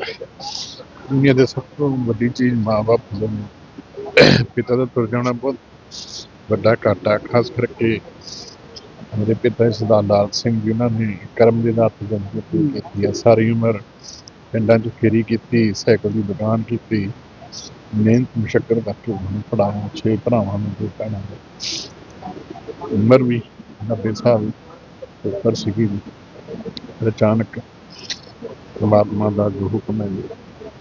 ਦੁਨੀਆ ਦੇ ਸਭ ਤੋਂ ਵੱਡੀ ਚੀਜ਼ ਮਾਂ-ਬਾਪ ਹੁੰਦੇ ਨੇ। ਪਿਤਾ ਦਾ ਤੁਰ ਜਾਣਾ ਬਹੁਤ ਵੱਡਾ ਘਾਟਾ ਖਾਸ ਕਰਕੇ ਮੇਰੇ ਪਿਤਾ ਸਰਦਾਰ ਲਾਲ ਸਿੰਘ ਜੀ, ਉਹਨਾਂ ਨੇ ਕਰਮ ਦੇ ਦਾਤ ਜ਼ਿੰਦਗੀ ਕੀਤੀ ਹੈ। ਸਾਰੀ ਉਮਰ ਪਿੰਡਾਂ 'ਚ ਫੇਰੀ ਕੀਤੀ, ਸਾਈਕਲ ਦੀ ਦੁਕਾਨ ਕੀਤੀ, ਮਿਹਨਤ ਮੁਸ਼ਕਲ ਕਰਕੇ ਉਹਨੂੰ ਪੜਾਇਆ ਛੇ ਭਰਾਵਾਂ ਨੂੰ ਦੋ ਭੈਣਾਂ ਨੂੰ। ਉਮਰ ਵੀ 90 ਸਾਲ ਉੱਪਰ ਸੀਗੀ। ਅਚਾਨਕ ਪਰਮਾਤਮਾ ਦਾ ਜੋ ਹੁਕਮ ਹੈ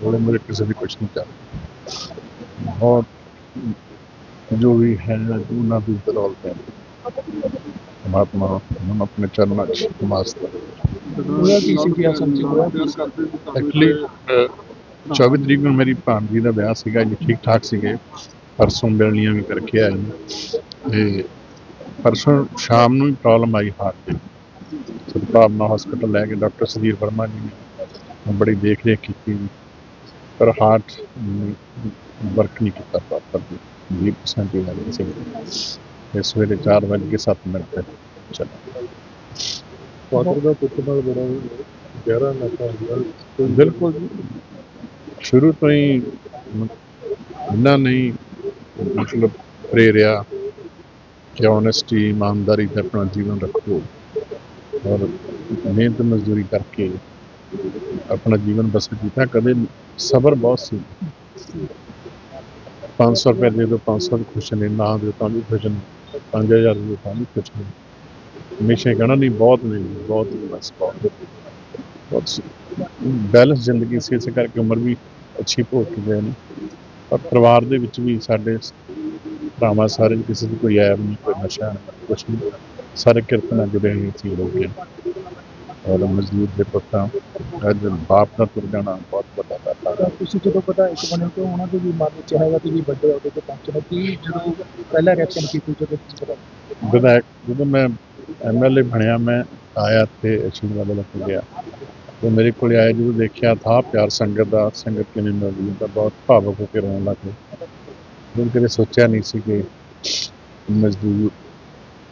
ਉਹਦੇ ਮੇਰੇ ਕਿਸੇ ਦੀ ਕੁਛ ਨਹੀਂ ਚੱਲ ਬਹੁਤ ਜੋ ਵੀ ਹੈ ਉਹਨਾਂ ਦੀ ਬਦੌਲਤ ਹੈ। ਪਰਮਾਤਮਾ ਨੂੰ ਆਪਣੇ ਚਰਨਾਂ 'ਚ ਨਮਸਤੇ ਹੋਇਆ ਕੀ ਸੀ ਕਿ ਅਸਲ ਚ ਹੋਇਆ? ਐਕਚੁਅਲੀ 24 ਤਰੀਕ ਨੂੰ ਮੇਰੀ ਭਾਣਜੀ ਦਾ ਵਿਆਹ ਸੀਗਾ ਜੀ ਠੀਕ ਠਾਕ ਸੀਗੇ। ਪਰਸੋਂ ਮਿਲਣੀਆਂ ਵੀ ਕਰਕੇ ਆਏ ਤੇ ਪਰਸੋਂ ਸ਼ਾਮ ਨੂੰ ਹੀ ਪ੍ਰੋਬਲਮ ਆਈ ਹਾਰਟ ਦੀ ਸਤਪਾਵਨਾ ਹਸਪੀਟਲ ਲੈ ਕੇ ਡਾਕਟਰ ਸੁਧੀਰ ਵਰਮਾ ਜੀ ਨੇ। ਬੜੀ ਦੇਖ ਰੇਖ ਕੀਤੀ ਪਰ ਹਾਰਟ ਵਰਕ ਨਹੀਂ ਕੀਤਾ ਪ੍ਰੋਪਰ 20% ਹੀ ਲੱਗ ਸੀ। ਇਸ ਵੇਲੇ 4 ਵਜੇ ਕੇ 7 ਮਿੰਟ ਤੇ ਚੱਲ। ਫਾਦਰ ਦਾ ਪੁੱਤ ਨਾਲ ਬੜਾ ਗਹਿਰਾ ਨਾਤਾ ਹੁੰਦਾ ਬਿਲਕੁਲ ਜੀ। ਸ਼ੁਰੂ ਤੋਂ ਹੀ ਨੇ ਹੀ ਮਤਲਬ ਪ੍ਰੇਰਿਆ ਕਿ ਓਨੈਸਟੀ ਇਮਾਨਦਾਰੀ ਤੇ ਆਪਣਾ ਜੀਵਨ ਰੱਖੋ। ਔਰ ਮਿਹਨਤ ਮਜ਼ਦੂਰੀ ਕਰਕੇ ਆਪਣਾ ਜੀਵਨ ਬਸਰ ਕੀਤਾ। ਕਦੇ ਸਬਰ ਬਹੁਤ ਸੀ। 500 ਰੁਪਏ ਦੇ ਦੋ 500 ਦੀ ਖੁਸ਼ ਨੇ ਨਾ ਦੇ ਤਾਂ ਵੀ ਖੁਸ਼ ਨੇ 5000 ਦੇ ਤਾਂ ਵੀ ਖੁਸ਼ ਨੇ ਹਮੇਸ਼ਾ ਕਹਿਣਾ, ਨਹੀਂ, ਬਹੁਤ ਨਹੀਂ, ਬਹੁਤ ਬਸ ਬਹੁਤ ਬਹੁਤ ਬੈਲੈਂਸ ਜ਼ਿੰਦਗੀ ਸੀ, ਇਸੇ ਕਰਕੇ ਉਮਰ ਵੀ ਅੱਛੀ ਭੋਗ ਕੇ ਗਏ ਨੇ। ਪਰ ਪਰਿਵਾਰ ਦੇ ਵਿੱਚ ਵੀ ਸਾਡੇ ਭਰਾਵਾਂ ਸਾਰੇ, ਕਿਸੇ ਦੀ ਕੋਈ ਐਬ ਨਹੀਂ, ਕੋਈ ਨਸ਼ਾ ਨਹੀਂ, ਕੁਛ ਨਹੀਂ। ਸਾਰੇ ਕਿਰਤ ਨਾਲ ਜੁੜੇ ਹੋਏ ਸੀ ਲੋਕ। ਔਰ ਮਜ਼ਦੂਰ ਦੇ ਪੁੱਤਾਂ ਅੱਜ ਬਾਪ ਦਾ ਤੁਰ ਜਾਣਾ ਬਹੁਤ ਵੱਡਾ ਹੈ। ਤੁਸੀਂ ਜਦੋਂ ਪਤਾ ਇੱਕ ਬਣੇ ਕਿ ਉਹਨਾਂ ਦੇ ਵੀ ਮਨ ਵਿੱਚ ਹੈਗਾ ਕਿ ਵੀ ਵੱਡੇ ਅਹੁਦੇ ਤੇ ਪਹੁੰਚਣਾ ਕੀ ਜਦੋਂ ਪਹਿਲਾ ਰਿਐਕਸ਼ਨ ਕੀਤੀ ਜਦੋਂ ਪਤਾ ਵਿਧਾਇਕ ਜਦੋਂ ਮੈਂ ਐਮਐਲਏ ਬਣਿਆ ਮੈਂ ਆਇਆ ਤੇ ਅਸ਼ੀਰਵਾਦ ਲੈ ਕੇ ਗਿਆ। ਤੇ ਮੇਰੇ ਕੋਲ ਆਇਆ ਜਦੋਂ ਦੇਖਿਆ ਥਾ ਪਿਆਰ ਸੰਗਤ ਦਾ ਸੰਗਤ ਕਿਵੇਂ ਮਿਲਦੀ ਤਾਂ ਬਹੁਤ ਭਾਵੁਕ ਹੋ ਕੇ ਰੋਣ ਲੱਗ ਗਏ। ਮੈਂ ਕਦੇ ਸੋਚਿਆ ਨਹੀਂ ਸੀ ਕਿ ਮਜ਼ਦੂਰ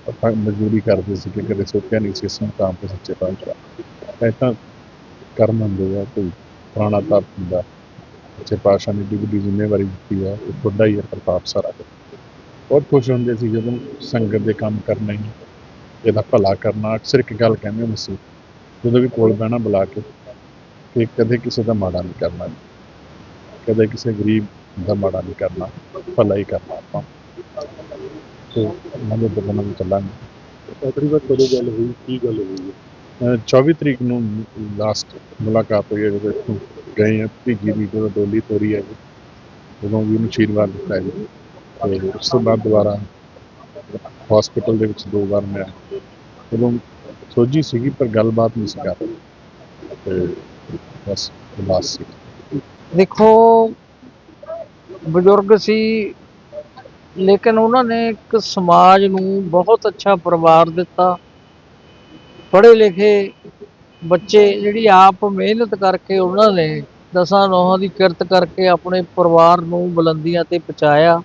ਆਪਾਂ ਮਜ਼ਦੂਰੀ ਕਰਦੇ ਸੀ ਕਿ ਕਦੇ ਸੋਚਿਆ ਨਹੀਂ ਸੀ ਇਸ ਮੁਕਾਮ ਤੇ ਸੱਚੇ ਪਾਤਸ਼ਾਹ ਇਹ ਤਾਂ ਕਰਮ ਹੁੰਦੇ ਆ ਕੋਈ ਪੁਰਾਣਾ ਤਾਪ ਹੁੰਦਾ। ਸੱਚੇ ਪਾਤਸ਼ਾਹ ਨੇ ਏਡੀ ਵੱਡੀ ਜ਼ਿੰਮੇਵਾਰੀ ਦਿੱਤੀ ਆ, ਉਹ ਤੁਹਾਡਾ ਹੀ ਹੈ ਪ੍ਰਤਾਪ ਸਾਰਾ ਬਹੁਤ ਖੁਸ਼ ਹੁੰਦੇ ਸੀ ਜਦੋਂ ਸੰਗਤ ਦੇ ਕੰਮ ਕਰਨਾ ਹੀ। ਇਹਦਾ ਭਲਾ ਕਰਨਾ, ਅਕਸਰ ਇੱਕ ਗੱਲ ਕਹਿੰਦੇ ਹੁੰਦੇ ਸੀ, ਜਦੋਂ ਵੀ ਕੋਲ ਬਹਿਣਾ ਬੁਲਾ ਕੇ, ਕਿ ਕਦੇ ਕਿਸੇ ਦਾ ਮਾੜਾ ਨਹੀਂ ਕਰਨਾ। ਕਦੇ ਕਿਸੇ ਗਰੀਬ ਦਾ ਮਾੜਾ ਨਹੀਂ ਕਰਨਾ, ਭਲਾ ਹੀ ਕਰਨਾ ਆਪਾਂ। ਤੇ ਮੰਨ ਦੇ ਨਾਲ ਚੱਲਾਂਗੇ। ਆਖਰੀ ਵਾਰ ਕਦੋਂ ਗੱਲ ਹੋਈ? ਕੀ ਗੱਲ ਹੋਈ? ਅਹ 24 ਤਰੀਕ ਨੂੰ ਲਾਸਟ ਮੁਲਾਕਾਤ ਹੋਈ ਹੈ ਜਦੋਂ ਇੱਥੋਂ ਗਏ ਆ ਭੀਗੀ ਦੀ ਜਦੋਂ ਡੋਲੀ ਤੋਰੀ ਹੈ ਜੀ ਉਦੋਂ ਵੀ ਉਹਨੂੰ ਆਸ਼ੀਰਵਾਦ ਦਿੱਤਾ ਹੈ ਜੀ। ਤੇ ਉਸ ਤੋਂ ਬਾਅਦ ਦੁਬਾਰਾ ਹਸਪੀਟਲ ਦੇ ਵਿੱਚ ਦੋ ਵਾਰ ਮੈਂ ਉਦੋਂ ਸੋਝੀ ਸੀਗੀ ਪਰ ਗੱਲਬਾਤ ਨਹੀਂ ਸੀ ਕਰ ਤੇ ਬਸ ਉਦਾਸ ਸੀ। ਦੇਖੋ ਬਜ਼ੁਰਗ ਸੀ ਲੇਕਿਨ ਉਹਨਾਂ ਨੇ ਇੱਕ ਸਮਾਜ ਨੂੰ ਬਹੁਤ ਅੱਛਾ ਪਰਿਵਾਰ ਦਿੱਤਾ। ਪੜ੍ਹੇ ਲਿਖੇ ਬੱਚੇ ਜਿਹੜੀ ਆਪ ਮਿਹਨਤ ਕਰਕੇ ਉਹਨਾਂ ਨੇ ਦਸਾਂ ਨੌਹਾਂ ਦੀ ਕਿਰਤ ਕਰਕੇ ਆਪਣੇ ਪਰਿਵਾਰ ਨੂੰ ਬੁਲੰਦੀਆਂ ਤੇ ਪਹੁੰਚਾਇਆ।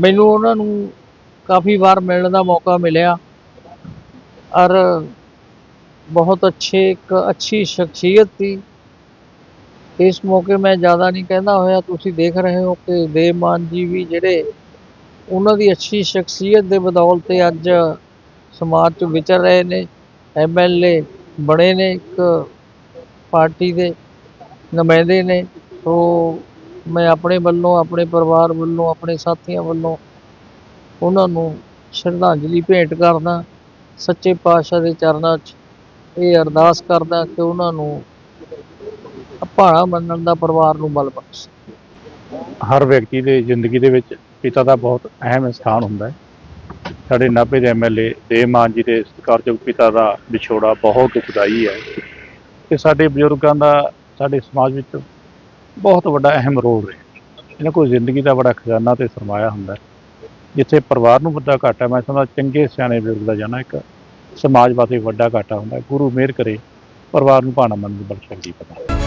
ਮੈਨੂੰ ਉਹਨਾਂ ਨੂੰ ਕਾਫੀ ਵਾਰ ਮਿਲਣ ਦਾ ਮੌਕਾ ਮਿਲਿਆ। ਔਰ ਬਹੁਤ ਅੱਛੇ, ਇੱਕ ਅੱਛੀ ਸ਼ਖਸੀਅਤ ਸੀ। ਇਸ ਮੌਕੇ ਮੈਂ ਜ਼ਿਆਦਾ ਨਹੀਂ ਕਹਿੰਦਾ ਹੋਇਆ, ਤੁਸੀਂ ਦੇਖ ਰਹੇ ਹੋ ਕਿ ਦੇਵਮਾਨ ਜੀ ਵੀ ਜਿਹੜੇ ਉਹਨਾਂ ਦੀ ਅੱਛੀ ਸ਼ਖਸੀਅਤ ਦੇ ਬਦੌਲਤ ਤੇ ਅੱਜ ਸਮਾਜ 'ਚ ਵਿਚਰ ਰਹੇ ਨੇ। ਐਮਐਲਏ ਬਣੇ ਨੇ, ਇੱਕ ਪਾਰਟੀ ਦੇ ਨੁਮਾਇੰਦੇ ਨੇ। ਸੋ ਮੈਂ ਆਪਣੇ ਵੱਲੋਂ, ਆਪਣੇ ਪਰਿਵਾਰ ਵੱਲੋਂ, ਆਪਣੇ ਸਾਥੀਆਂ ਵੱਲੋਂ ਉਹਨਾਂ ਨੂੰ ਸ਼ਰਧਾਂਜਲੀ ਭੇਂਟ ਕਰਦਾ, ਸੱਚੇ ਪਾਤਸ਼ਾਹ ਦੇ ਚਰਨਾਂ 'ਚ ਇਹ ਅਰਦਾਸ ਕਰਦਾ ਕਿ ਉਹਨਾਂ ਨੂੰ ਭਾਣਾ ਮੰਨਣ ਦਾ ਪਰਿਵਾਰ ਨੂੰ ਬਲ ਬਖਸ਼। ਹਰ ਵਿਅਕਤੀ ਦੇ ਜ਼ਿੰਦਗੀ ਦੇ ਵਿੱਚ ਪਿਤਾ ਦਾ ਬਹੁਤ ਅਹਿਮ ਸਥਾਨ ਹੁੰਦਾ ਹੈ। ਸਾਡੇ ਨਾਭੇ ਦੇ ਐਮਐਲਏ ਦੇਵਮਾਨ ਜੀ ਦੇ ਸਤਿਕਾਰਯੋਗ ਪਿਤਾ ਦਾ ਵਿਛੋੜਾ ਬਹੁਤ ਦੁਖਦਾਈ ਹੈ ਤੇ ਸਾਡੇ ਬਜ਼ੁਰਗਾਂ ਦਾ, ਸਾਡੇ ਸਮਾਜ ਵਿੱਚ ਬਹੁਤ ਵੱਡਾ ਅਹਿਮ ਰੋਲ ਰਿਹਾ ਇਹਨਾਂ ਕੋਲ ਜ਼ਿੰਦਗੀ ਦਾ ਬੜਾ ਖਜ਼ਾਨਾ ਤੇ ਸਰਮਾਇਆ ਹੁੰਦਾ ਜਿੱਥੇ ਪਰਿਵਾਰ ਨੂੰ ਵੱਡਾ ਘਾਟਾ, ਮੈਂ ਸਮਝਦਾ ਚੰਗੇ ਸਿਆਣੇ ਬਜ਼ੁਰਗ ਦਾ ਜਾਣਾ ਇੱਕ ਸਮਾਜ ਵਾਸਤੇ ਵੱਡਾ ਘਾਟਾ ਹੁੰਦਾ ਗੁਰੂ ਮਿਹਰ ਕਰੇ, ਪਰਿਵਾਰ ਨੂੰ ਭਾਣਾ ਮੰਨਣ ਦੀ ਬਖਸ਼ਿਸ਼ ਦੀ ਪਤਾ